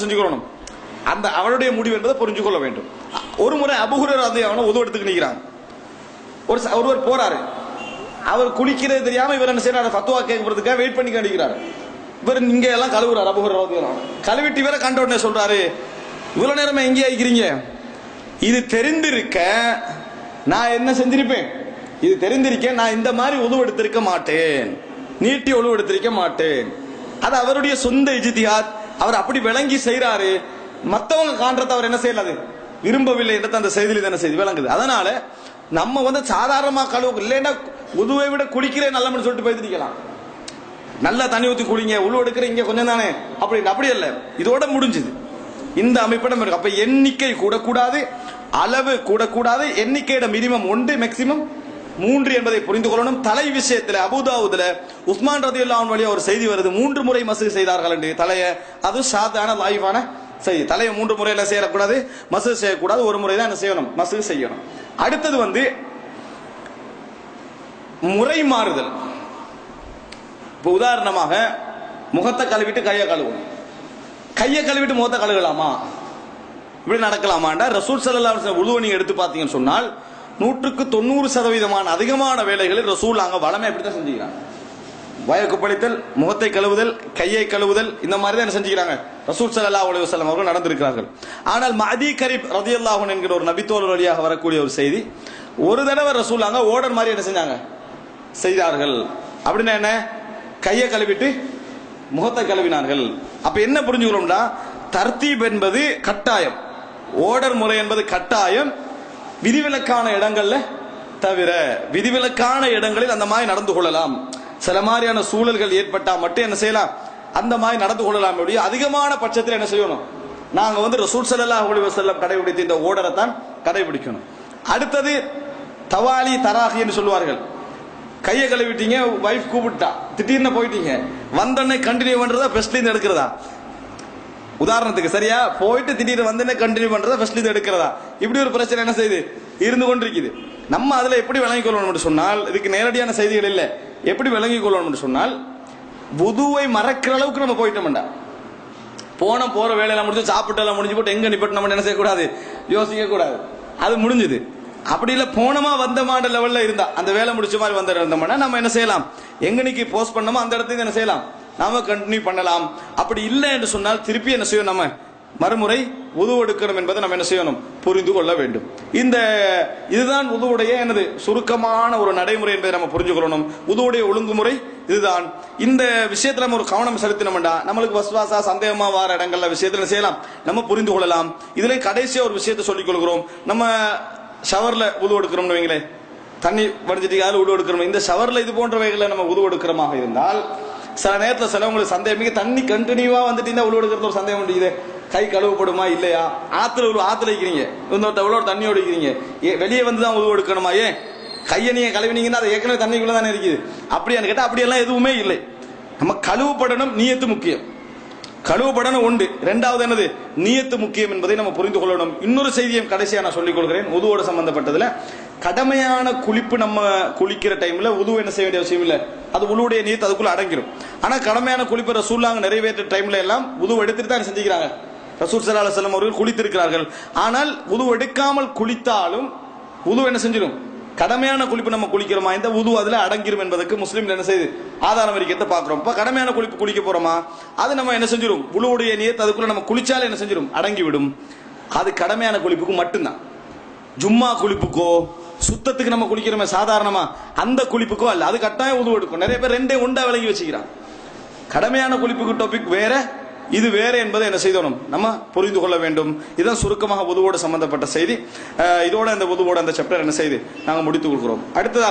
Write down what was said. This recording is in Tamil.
செஞ்சுக்கணும் அந்த அவருடைய முடிவு என்பதை புரிஞ்சு கொள்ள வேண்டும். ஒரு முறை அபுகுரர் வந்து அவனை உதவு எடுத்துக்கு நிற்கிறான் ஒரு ஒருவர் போறாரு. அவர் குளிக்கிறது தெரியாம இவர் என்ன செய்யறாரு ஃபத்துவா கேட்கறதுக்காக வெயிட் பண்ணி கண்டிக்கிறாரு. இவர் இங்க எல்லாம் கழுவுறாரு அபுகுரர் கழுவிட்டு இவரை கண்ட உடனே சொல்றாரு இவ்வளவு நேரமா எங்கே ஆயிக்கிறீங்க இது தெரிந்திருக்க நான் என்ன செஞ்சிருப்பேன்? இது தெரிந்திருக்க நான் இந்த மாதிரி உதவு எடுத்திருக்க மாட்டேன். நீட்டி உதவு எடுத்திருக்க மாட்டேன். அது அவருடைய சொந்த இஜித்தியாத் அவர் அப்படி விளங்கி செய்யறாரு மத்தவங்க காண்றத அவர் என்ன செய்யலாது விரும்பவில்லை என்றது அந்த செய்தியில் என்ன செய்தி விளங்குது. அதனால நம்ம வந்து சாதாரணமா கழுவு இல்லைன்னா உதுவை விட குளிக்கிறே நல்லமன்னு சொல்லிட்டு போயிருக்கலாம் நல்லா தண்ணி ஊற்றி குடிங்க உள்ளோடுகிற இங்கே கொஞ்சம் தானே. அப்படி அப்படி இல்லை. இதோட முடிஞ்சுது. இந்த அமைப்பிடம் இருக்கு. அப்ப எண்ணிக்கை கூடக்கூடாது அளவு கூடக்கூடாது எண்ணிக்கையோட மினிமம் ஒன்று மேக்சிமம் மூன்று என்பதை புரிந்து கொள்ளணும். தலை விஷயத்தில் அபுதாவுதுல உஸ்மான் ரதி வழியாக ஒரு செய்தி வருது. மூன்று முறை மசூதி செய்தார்கள் என்று. தலையை அது சாதாரண லாய்வான செய்தி. தலையை மூன்று முறையில் செய்யக்கூடாது மசூது செய்யக்கூடாது. ஒரு முறை தான் என்ன செய்யணும்? மசூது செய்யணும். அடுத்தது வந்து முறை மாறுதல். இப்போ உதாரணமாக முகத்தை கழுவிட்டு கையை கழுவும் கையை கழுவிட்டு முகத்தை கழுவலாமா? இப்படி நடக்கலாமாண்டா? ரசூல் சல்லா உழுவ நீங்க எடுத்து பார்த்தீங்கன்னு சொன்னால் நூற்றுக்கு தொண்ணூறு சதவீதமான அதிகமான வேலைகளில் ரசூல் அங்க வளமே தான் செஞ்சுக்கிறாங்க. வயக்கு பழித்தல் முகத்தை கழுவுதல் கையை கழுவுதல் இந்த மாதிரி தான் என்ன செஞ்சுக்கிறாங்க. ரசூல் சல்லா அலி வசலம் அவர்கள் நடந்திருக்கிறார்கள். ஆனால் மதி கரீப் ரதியல்லாஹு என்கிற ஒரு நபித்தோல் வழியாக வரக்கூடிய ஒரு செய்தி ஒரு தடவை ரசூல் அங்கே ஓடர் மாதிரி என்ன செஞ்சாங்க? செய்தார்கள். அப்படின்னா என்ன? கையை கழுவிட்டு முகத்தை கழுவினார்கள். அப்ப என்ன புரிஞ்சுக்கிறோம்னா தர்த்தீப் என்பது கட்டாயம். ஓடர் முறை என்பது கட்டாயம். விதிவிலக்கான இடங்கள்ல தவிர விதிவிலக்கான இடங்களில் அந்த மாதிரி நடந்து கொள்ளலாம். சில மாதிரியான சூழல்கள் ஏற்பட்டா மட்டும் என்ன செய்யலாம்? அந்த மாதிரி நடந்து கொள்ளலாம் அப்படியே அதிகமான பட்சத்தில் என்ன செய்யணும்? நாங்க வந்து ரசூல் சல்லா அலைஹி செல்லம் கடைபிடித்த இந்த ஓடரை தான் கடைபிடிக்கணும். அடுத்தது தவாலி தராகி என்று சொல்லுவார்கள். கையை கழுவிட்டீங்க வைஃப் கூப்பிட்டா. திடீர்னு போயிட்டீங்க. வந்தோடனே கண்டினியூ பண்றதா? பெஸ்ட்லேருந்து எடுக்கிறதா? உதாரணத்துக்கு சரியா? போயிட்டு திடீர்னு வந்தோடனே கண்டினியூ பண்றதா? இது எடுக்கிறதா? இப்படி ஒரு பிரச்சனை என்ன செய்யுது இருந்து கொண்டிருக்குது. நம்ம அதுல எப்படி விளங்கிக் கொள்ளணும் சொன்னால் இதுக்கு நேரடியான செய்திகள் இல்லை. எப்படி விளங்கிக் கொள்ளணும் சொன்னால் புதுவை மறக்கிற அளவுக்கு நம்ம போயிட்டோம்டா. போன போற வேலையெல்லாம் முடிஞ்சு சாப்பிட்டு எல்லாம் முடிஞ்சு போட்டு எங்க நிப்பட்டு நம்ம என்ன செய்யக்கூடாது? யோசிக்க கூடாது அது முடிஞ்சது. அப்படி இல்லை போனமா வந்தமான லெவல்ல இருந்தா அந்த வேலை முடிச்ச மாதிரி வந்து இருந்தோம்னா நம்ம என்ன செய்யலாம்? எங்கனிக்கு போஸ்ட் பண்ணமோ அந்த இடத்துக்கு என்ன செய்யலாம்? நாம கண்டினியூ பண்ணலாம். அப்படி இல்லை என்று சொன்னால் திருப்பி என்ன செய்யும் நம்ம? மறுமுறை உதவெடுக்கணும் என்பதை நம்ம என்ன செய்யணும்? புரிந்து கொள்ள வேண்டும். இந்த இதுதான் உதவுடைய எனது சுருக்கமான ஒரு நடைமுறை என்பதை நம்ம புரிஞ்சுக்கொள்ளணும் உதவுடைய ஒழுங்குமுறை இதுதான். இந்த விஷயத்துல நம்ம ஒரு கவனம் செலுத்தினோம்டா. நம்மளுக்கு வசுவாசா சந்தேகமா வார இடங்கள்ல விஷயத்துல செய்யலாம்? நம்ம புரிந்து கொள்ளலாம். இதுல கடைசியா ஒரு விஷயத்தை சொல்லிக் கொள்கிறோம். நம்ம ஷவர்ல உதவு எடுக்கிறோம்னு வைங்களேன். தண்ணி வடிஞ்சிட்டு யாரும் உதவு எடுக்கிறோம்? இந்த ஷவர்ல இது போன்றவைகளை நம்ம உதவு இருந்தால் சில நேரத்தில் சிலவங்களுக்கு சந்தேகம் மிக தண்ணி கண்டினியூவாக வந்துட்டு உழுவெடுக்கிறது எடுக்கிறது ஒரு சந்தேகம் இருக்குது கை கழுவப்படுமா இல்லையா? ஆற்றுல உள்ள ஆற்றுல வைக்கிறீங்க இன்னொருத்த உள்ள தண்ணி ஒடிக்கிறீங்க வெளியே வந்து தான் உதவு எடுக்கணுமா? ஏன்? கையை நீங்கள் கழுவினீங்கன்னா அது ஏற்கனவே தண்ணிக்குள்ளே தானே இருக்குது. அப்படியான்னு கேட்டால் அப்படியெல்லாம் எதுவுமே இல்லை. நம்ம கழுவப்படணும் நீயத்து முக்கியம். கழுவப்படணும் உண்டு. ரெண்டாவது என்னது? நீயத்து முக்கியம் என்பதை நம்ம புரிந்து கொள்ளணும். இன்னொரு செய்தியும் கடைசியாக நான் சொல்லிக் கொள்கிறேன். உதுவோடு சம்பந்தப்பட்டதில். கடமையான குளிப்பு நம்ம குளிக்கிற டைம்ல உது என்ன செய்ய வேண்டிய அவசியம் இல்லை. அது உளுடைய நீத்து அதுக்குள்ள அடங்கிடும் ஆனா கடமையான குளிப்பு ரசூல்லாங்க நிறைவேற்ற டைம்ல எல்லாம் உது எடுத்துட்டு தான் செஞ்சுக்கிறாங்க. ரசூல் சல்லா செல்லம் அவர்கள் குளித்திருக்கிறார்கள். ஆனால் உது எடுக்காமல் குளித்தாலும் உது என்ன செஞ்சிடும் கடமையான குளிப்பு நம்ம குளிக்கிறோமா? இந்த உது அதுல அடங்கிரும் என்பதற்கு முஸ்லீம் என்ன செய்யுது ஆதாரம் அறிக்கத்தை பாக்குறோம் இப்ப கடமையான குளிப்பு குளிக்க போறோமா? அது நம்ம என்ன செஞ்சிடும் உழுவுடைய நீர் அதுக்குள்ள நம்ம குளிச்சாலும் என்ன செஞ்சிடும் அடங்கி விடும் அது கடமையான குளிப்புக்கு மட்டும்தான். ஜும்மா குளிப்புக்கோ சுத்தத்துக்கு நம்ம குளிக்கிறோமே சாதாரணமா. அந்த குளிப்புக்கும் அல்ல அது கட்டாயம் உதவு எடுக்கும். நிறைய பேர் ரெண்டே உண்டா விலகி வச்சுக்கிறான். கடமையான குளிப்புக்கு டாபிக் வேற இது வேற என்பதை என்ன செய்தோம் நம்ம புரிந்து கொள்ள வேண்டும். இதுதான் சுருக்கமாக உதவோடு சம்பந்தப்பட்ட செய்தி. இதோட இந்த உதவோட அந்த சாப்டர் என்ன செய்து நாங்கள் முடித்துக் கொள்கிறோம். அடுத்ததாக